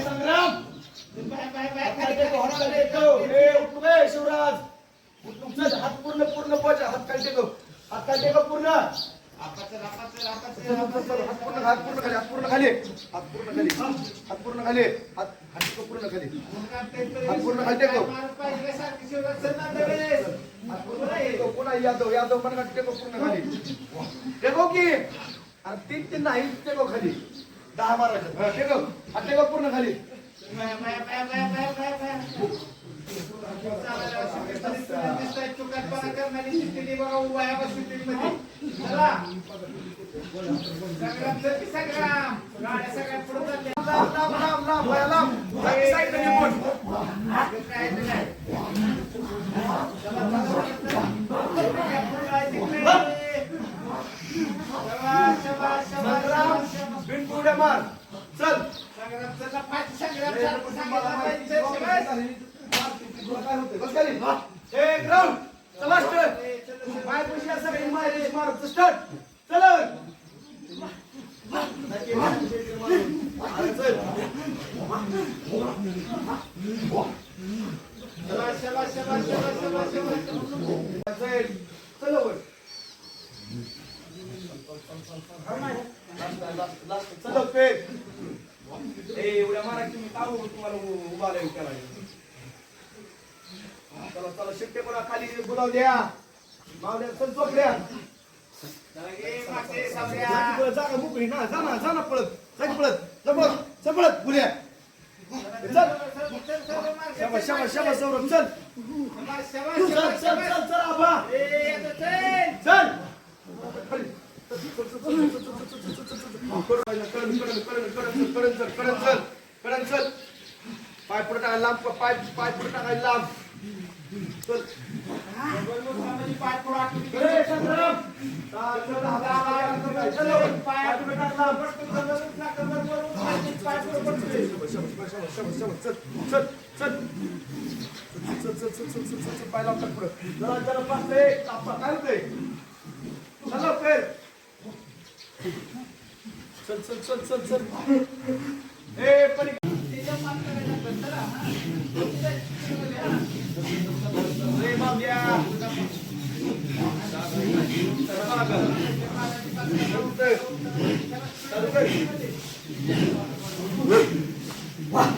संग्राम शिवराज तुमचाच हात पूर्ण पूर्ण पाहिजे हात खाली टेको हात खाली टेको पूर्ण हात पूर्ण हात पूर्ण खाली हात पूर्ण खाली हात पूर्ण खाली हात पूर्ण खाली हात हात पूर्ण खाली हात पूर्ण खाली टेको पुन्हा यादव यादव पण ते बघ पूर्ण की अरे तीन तीन नाही ते बघ खाली दहा बारा ते बघ ते बघ पूर्ण खाली सगळ्यात पुढे वर चलो पेट ए एवढ्या महाराज तुम्ही का तुम्हाला उभा राहील त्याला चला चला शिट्टे कोणा खाली बोलाव द्या मावल्या चल झोपल्या जागा मोकळी ना जा ना जा ना पळत जा पळत जपळत जपळत गुल्या चल शबा शबा सौरभ चल चल चल चल चल आबा कडन कडन कडन कडन चल कडन चल पाय पुढे टाकायला लांब पाय पाय पुढे टाकायला लांब चल पाय पुढे चल चल चल चल चल चल चल पाय लावतात पुढे जरा जरा पाच काय होतंय चला फेर चल चल चल चल चल ए पण रे बाब्या Wah.